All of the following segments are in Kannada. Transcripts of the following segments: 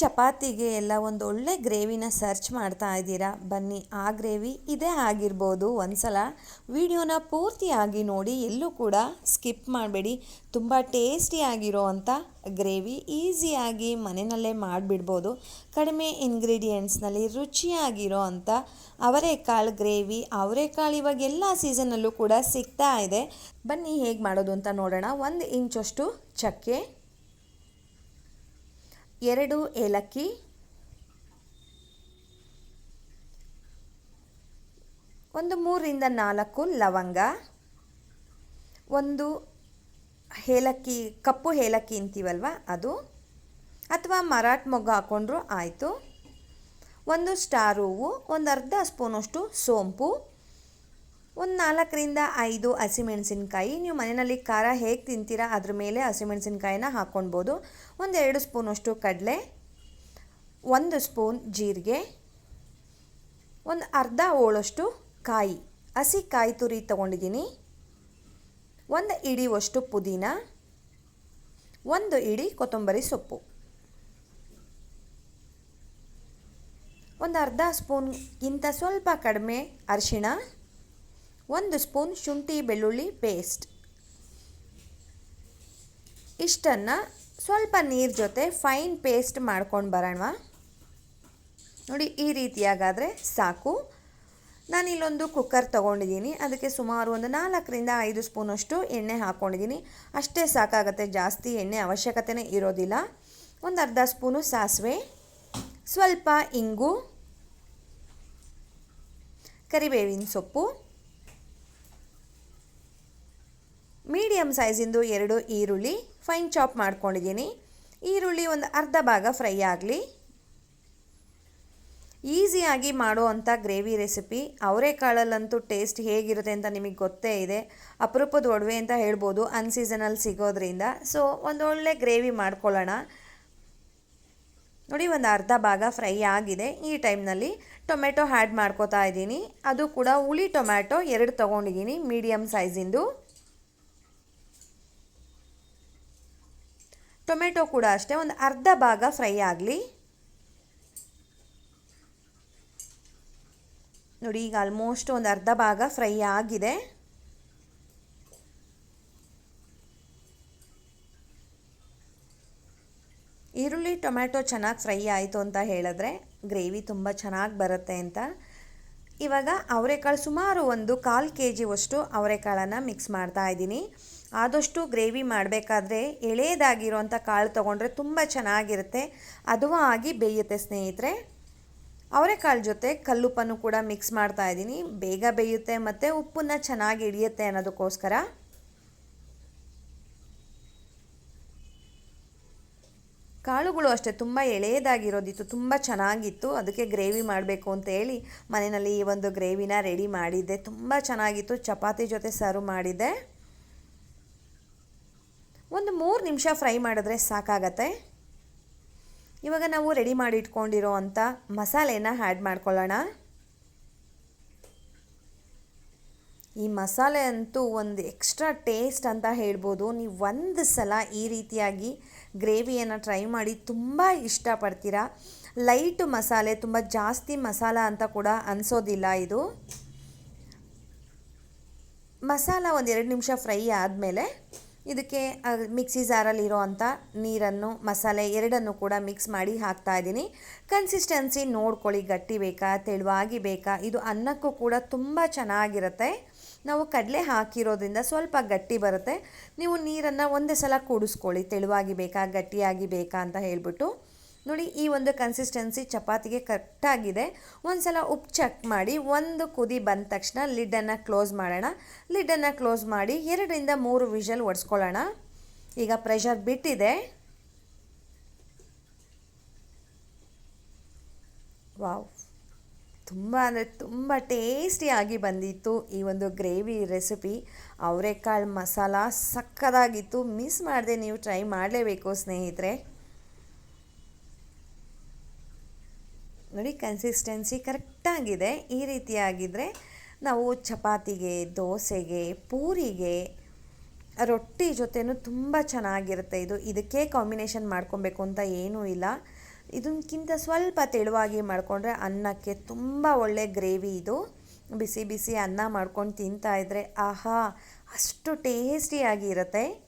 ಚಪಾತಿಗೆ ಎಲ್ಲ ಒಂದು ಒಳ್ಳೆ ಗ್ರೇವಿನ ಸರ್ಚ್ ಮಾಡ್ತಾ ಇದ್ದೀರಾ? ಬನ್ನಿ, ಆ ಗ್ರೇವಿ ಇದೇ ಆಗಿರ್ಬೋದು. ಒಂದ್ಸಲ ವಿಡಿಯೋನ ಪೂರ್ತಿಯಾಗಿ ನೋಡಿ, ಎಲ್ಲೂ ಕೂಡ ಸ್ಕಿಪ್ ಮಾಡಬೇಡಿ. ತುಂಬ ಟೇಸ್ಟಿಯಾಗಿರೋ ಅಂಥ ಗ್ರೇವಿ ಈಸಿಯಾಗಿ ಮನೆಯಲ್ಲೇ ಮಾಡಿಬಿಡ್ಬೋದು. ಕಡಿಮೆ ಇಂಗ್ರೀಡಿಯೆಂಟ್ಸ್ನಲ್ಲಿ ರುಚಿಯಾಗಿರೋ ಅಂಥ ಅವರೆಕಾಳು ಗ್ರೇವಿ, ಅವರೆಕಾಳು ಇವಾಗ ಎಲ್ಲ ಸೀಸನಲ್ಲೂ ಕೂಡ ಸಿಗ್ತಾ ಇದೆ. ಬನ್ನಿ, ಹೇಗೆ ಮಾಡೋದು ಅಂತ ನೋಡೋಣ. ಒಂದು ಇಂಚಷ್ಟು ಚಕ್ಕೆ ಎರಡು ಏಲಕ್ಕಿ, ಒಂದು ಮೂರರಿಂದ ನಾಲ್ಕು ಲವಂಗ, ಒಂದು ಏಲಕ್ಕಿ, ಕಪ್ಪು ಏಲಕ್ಕಿ ಅಂತೀವಲ್ವ ಅದು? ಅಥವಾ ಮರಾಠ ಮೊಗ್ಗು ಹಾಕ್ಕೊಂಡ್ರೂ ಆಯಿತು. ಒಂದು ಸ್ಟಾರ್ ಹೂವು, ಒಂದು ಅರ್ಧ ಸ್ಪೂನಷ್ಟು ಸೋಂಪು ಒಂದು ನಾಲ್ಕರಿಂದ ಐದು ಹಸಿಮೆಣಸಿನ್ಕಾಯಿ. ನೀವು ಮನೆಯಲ್ಲಿ ಖಾರ ಹೇಗೆ ತಿಂತೀರಾ ಅದ್ರ ಮೇಲೆ ಹಸಿಮೆಣಸಿನ್ಕಾಯಿನ ಹಾಕ್ಕೊಳ್ಬೋದು ಒಂದು ಎರಡು ಸ್ಪೂನಷ್ಟು ಕಡಲೆ, ಒಂದು ಸ್ಪೂನ್ ಜೀರಿಗೆ, ಒಂದು ಅರ್ಧ ಹೋಳಷ್ಟು ಕಾಯಿ. ಹಸಿ ಕಾಯಿ ತುರಿ ತೊಗೊಂಡಿದ್ದೀನಿ. ಒಂದು ಇಡಿವಷ್ಟು ಪುದೀನ, ಒಂದು ಇಡಿ ಕೊತ್ತಂಬರಿ ಸೊಪ್ಪು. ಒಂದು ಅರ್ಧ ಸ್ಪೂನ್ಗಿಂತ ಸ್ವಲ್ಪ ಕಡಿಮೆ ಅರಿಶಿಣ. ಒಂದು ಸ್ಪೂನ್ ಶುಂಠಿ ಬೆಳ್ಳುಳ್ಳಿ ಪೇಸ್ಟ್ ಇಷ್ಟನ್ನು ಸ್ವಲ್ಪ ನೀರು ಜೊತೆ ಫೈನ್ ಪೇಸ್ಟ್ ಮಾಡ್ಕೊಂಡು ಬರೋಣ. ನೋಡಿ, ಈ ರೀತಿಯಾಗಾದರೆ ಸಾಕು. ನಾನಿಲ್ಲೊಂದು ಕುಕ್ಕರ್ ತೊಗೊಂಡಿದ್ದೀನಿ. ಅದಕ್ಕೆ ಸುಮಾರು ಒಂದು ನಾಲ್ಕರಿಂದ ಐದು ಸ್ಪೂನಷ್ಟು ಎಣ್ಣೆ ಹಾಕ್ಕೊಂಡಿದ್ದೀನಿ ಅಷ್ಟೇ ಸಾಕಾಗತ್ತೆ, ಜಾಸ್ತಿ ಎಣ್ಣೆ ಅವಶ್ಯಕತೆನೇ ಇರೋದಿಲ್ಲ. ಒಂದು ಅರ್ಧ ಸ್ಪೂನು ಸಾಸಿವೆ, ಸ್ವಲ್ಪ ಇಂಗು, ಕರಿಬೇವಿನ ಸೊಪ್ಪು ಮೀಡಿಯಮ್ ಸೈಜಿಂದು ಎರಡು ಈರುಳ್ಳಿ ಫೈನ್ ಚಾಪ್ ಮಾಡ್ಕೊಂಡಿದ್ದೀನಿ. ಈರುಳ್ಳಿ ಒಂದು ಅರ್ಧ ಭಾಗ ಫ್ರೈ ಆಗಲಿ. ಈಸಿಯಾಗಿ ಮಾಡೋ ಅಂಥ ಗ್ರೇವಿ ರೆಸಿಪಿ. ಅವರೆಕಾಳಲ್ಲಂತೂ ಟೇಸ್ಟ್ ಹೇಗಿರುತ್ತೆ ಅಂತ ನಿಮಗೆ ಗೊತ್ತೇ ಇದೆ. ಅಪರೂಪದ ಒಡವೆ ಅಂತ ಹೇಳ್ಬೋದು ಅನ್ಸೀಸನಲ್ಲಿ ಸಿಗೋದ್ರಿಂದ. ಸೊ, ಒಂದೊಳ್ಳೆ ಗ್ರೇವಿ ಮಾಡ್ಕೊಳ್ಳೋಣ. ನೋಡಿ, ಒಂದು ಅರ್ಧ ಭಾಗ ಫ್ರೈ ಆಗಿದೆ. ಈ ಟೈಮ್ನಲ್ಲಿ ಟೊಮೆಟೊ ಆ್ಯಡ್ ಮಾಡ್ಕೋತಾ ಇದ್ದೀನಿ. ಅದು ಕೂಡ ಹುಳಿ ಟೊಮ್ಯಾಟೊ ಎರಡು ತೊಗೊಂಡಿದ್ದೀನಿ ಮೀಡಿಯಮ್ ಸೈಜಿಂದು. ಟೊಮೆಟೊ ಕೂಡ ಅಷ್ಟೇ, ಒಂದು ಅರ್ಧ ಭಾಗ ಫ್ರೈ ಆಗಲಿ. ನೋಡಿ, ಈಗ ಆಲ್ಮೋಸ್ಟ್ ಒಂದು ಅರ್ಧ ಭಾಗ ಫ್ರೈ ಆಗಿದೆ. ಈರುಳ್ಳಿ ಟೊಮ್ಯಾಟೊ ಚೆನ್ನಾಗಿ ಫ್ರೈ ಆಯಿತು ಅಂತ ಹೇಳಿದ್ರೆ ಗ್ರೇವಿ ತುಂಬ ಚೆನ್ನಾಗಿ ಬರುತ್ತೆ ಅಂತ. ಇವಾಗ ಅವರೆಕಾಳು ಸುಮಾರು ಒಂದು ಕಾಲು ಕೆ ಜಿವಷ್ಟು ಅವರೆಕಾಳನ್ನು ಮಿಕ್ಸ್ ಮಾಡ್ತಾ ಇದ್ದೀನಿ. ಆದಷ್ಟು ಗ್ರೇವಿ ಮಾಡಬೇಕಾದ್ರೆ ಎಳೆಯದಾಗಿರೋಂಥ ಕಾಳು ತೊಗೊಂಡ್ರೆ ತುಂಬ ಚೆನ್ನಾಗಿರುತ್ತೆ. ಅದು ಆಗಿ ಬೇಯುತ್ತೆ ಸ್ನೇಹಿತರೆ. ಅವರೆಕಾಳು ಜೊತೆ ಕಲ್ಲುಪ್ಪನ್ನು ಕೂಡ ಮಿಕ್ಸ್ ಮಾಡ್ತಾ ಇದ್ದೀನಿ. ಬೇಗ ಬೇಯುತ್ತೆ ಮತ್ತು ಉಪ್ಪನ್ನು ಚೆನ್ನಾಗಿ ಹಿಡಿಯುತ್ತೆ ಅನ್ನೋದಕ್ಕೋಸ್ಕರ. ಕಾಳುಗಳು ಅಷ್ಟೇ, ತುಂಬ ಎಳೆಯದಾಗಿರೋದಿತ್ತು, ತುಂಬ ಚೆನ್ನಾಗಿತ್ತು. ಅದಕ್ಕೆ ಗ್ರೇವಿ ಮಾಡಬೇಕು ಅಂತ ಹೇಳಿ ಮನೆಯಲ್ಲಿ ಈ ಒಂದು ಗ್ರೇವಿನ ರೆಡಿ ಮಾಡಿದ್ದೆ. ತುಂಬ ಚೆನ್ನಾಗಿತ್ತು. ಚಪಾತಿ ಜೊತೆ ಸರ್ವ್ ಮಾಡಿದ್ದೆ. ಒಂದು ಮೂರು ನಿಮಿಷ ಫ್ರೈ ಮಾಡಿದ್ರೆ ಸಾಕಾಗತ್ತೆ. ಇವಾಗ ನಾವು ರೆಡಿ ಮಾಡಿ ಇಟ್ಕೊಂಡಿರೋ ಅಂಥ ಮಸಾಲೆನ ಆ್ಯಡ್ ಮಾಡ್ಕೊಳ್ಳೋಣ. ಈ ಮಸಾಲೆ ಅಂತೂ ಒಂದು ಎಕ್ಸ್ಟ್ರಾ ಟೇಸ್ಟ್ ಅಂತ ಹೇಳ್ಬೋದು. ನೀವು ಒಂದು ಸಲ ಈ ರೀತಿಯಾಗಿ ಗ್ರೇವಿಯನ್ನು ಟ್ರೈ ಮಾಡಿ ತುಂಬ ಇಷ್ಟಪಡ್ತೀರಾ. ಲೈಟ್ ಮಸಾಲೆ, ತುಂಬ ಜಾಸ್ತಿ ಮಸಾಲ ಅಂತ ಕೂಡ ಅನಿಸೋದಿಲ್ಲ ಇದು. ಮಸಾಲ ಒಂದು ಎರಡು ನಿಮಿಷ ಫ್ರೈ ಆದಮೇಲೆ ಇದಕ್ಕೆ ಮಿಕ್ಸಿ ಜಾರಲ್ಲಿರೋ ಅಂಥ ನೀರನ್ನು, ಮಸಾಲೆ ಎರಡನ್ನು ಕೂಡ ಮಿಕ್ಸ್ ಮಾಡಿ ಹಾಕ್ತಾ ಇದ್ದೀನಿ. ಕನ್ಸಿಸ್ಟೆನ್ಸಿ ನೋಡ್ಕೊಳ್ಳಿ, ಗಟ್ಟಿ ಬೇಕಾ, ತೆಳುವಾಗಿ ಬೇಕಾ, ಇದು ಅನ್ನಕ್ಕೂ ಕೂಡ ತುಂಬ ಚೆನ್ನಾಗಿರುತ್ತೆ. ನಾವು ಕಡಲೆ ಹಾಕಿರೋದ್ರಿಂದ ಸ್ವಲ್ಪ ಗಟ್ಟಿ ಬರುತ್ತೆ. ನೀವು ನೀರನ್ನು ಒಂದೇ ಸಲ ಕೂಡಿಸ್ಕೊಳ್ಳಿ, ತೆಳುವಾಗಿ ಬೇಕಾ, ಗಟ್ಟಿಯಾಗಿ ಬೇಕಾ ಅಂತ ಹೇಳಿಬಿಟ್ಟು. ನೋಡಿ, ಈ ಒಂದು ಕನ್ಸಿಸ್ಟೆನ್ಸಿ ಚಪಾತಿಗೆ ಕರೆಕ್ಟಾಗಿದೆ ಒಂದು ಸಲ ಉಪ್ಪು ಚೆಕ್ ಮಾಡಿ, ಒಂದು ಕುದಿ ಬಂದ ತಕ್ಷಣ ಲಿಡ್ಡನ್ನು ಕ್ಲೋಸ್ ಮಾಡೋಣ. ಲಿಡ್ಡನ್ನು ಕ್ಲೋಸ್ ಮಾಡಿ, ಎರಡರಿಂದ ಮೂರು ವಿಷಲ್ ಒಡ್ಸ್ಕೊಳ್ಳೋಣ. ಈಗ ಪ್ರೆಷರ್ ಬಿಟ್ಟಿದೆ. ವಾವ್ ತುಂಬ ಅಂದರೆ ತುಂಬ ಟೇಸ್ಟಿಯಾಗಿ ಬಂದಿತ್ತು ಈ ಒಂದು ಗ್ರೇವಿ ರೆಸಿಪಿ ಅವರೆಕಾಳು ಮಸಾಲ ಸಕ್ಕದಾಗಿತ್ತು. ಮಿಸ್ ಮಾಡದೆ ನೀವು ಟ್ರೈ ಮಾಡಲೇಬೇಕು ಸ್ನೇಹಿತರೆ. ನೋಡಿ ಕನ್ಸಿಸ್ಟೆನ್ಸಿ ಕರೆಕ್ಟಾಗಿದೆ ಈ ರೀತಿಯಾಗಿದ್ದರೆ ನಾವು ಚಪಾತಿಗೆ, ದೋಸೆಗೆ, ಪೂರಿಗೆ, ರೊಟ್ಟಿ ಜೊತೆನೂ ತುಂಬ ಚೆನ್ನಾಗಿರುತ್ತೆ ಇದು. ಇದಕ್ಕೆ ಕಾಂಬಿನೇಷನ್ ಮಾಡ್ಕೊಬೇಕು ಅಂತ ಏನೂ ಇಲ್ಲ. ಇದಕ್ಕಿಂತ ಸ್ವಲ್ಪ ತೆಳುವಾಗಿ ಮಾಡಿಕೊಂಡ್ರೆ ಅನ್ನಕ್ಕೆ ತುಂಬ ಒಳ್ಳೆ ಗ್ರೇವಿ ಇದು. ಬಿಸಿ ಬಿಸಿ ಅನ್ನ ಮಾಡ್ಕೊಂಡು ತಿಂತಾಯಿದ್ರೆ ಆಹಾ, ಅಷ್ಟು ಟೇಸ್ಟಿಯಾಗಿ ಇರುತ್ತೆ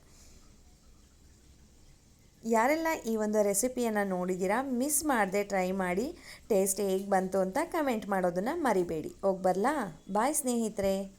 ಯಾರೆಲ್ಲ ಈ ಒಂದು ರೆಸಿಪಿಯನ್ನು ನೋಡಿದ್ದೀರಾ, ಮಿಸ್ ಮಾಡದೆ ಟ್ರೈ ಮಾಡಿ, ಟೇಸ್ಟ್ ಹೇಗೆ ಬಂತು ಅಂತ ಕಮೆಂಟ್ ಮಾಡೋದನ್ನು ಮರಿಬೇಡಿ. ಹೋಗಿ ಬರಲಾ? ಬಾಯ್ ಸ್ನೇಹಿತರೆ!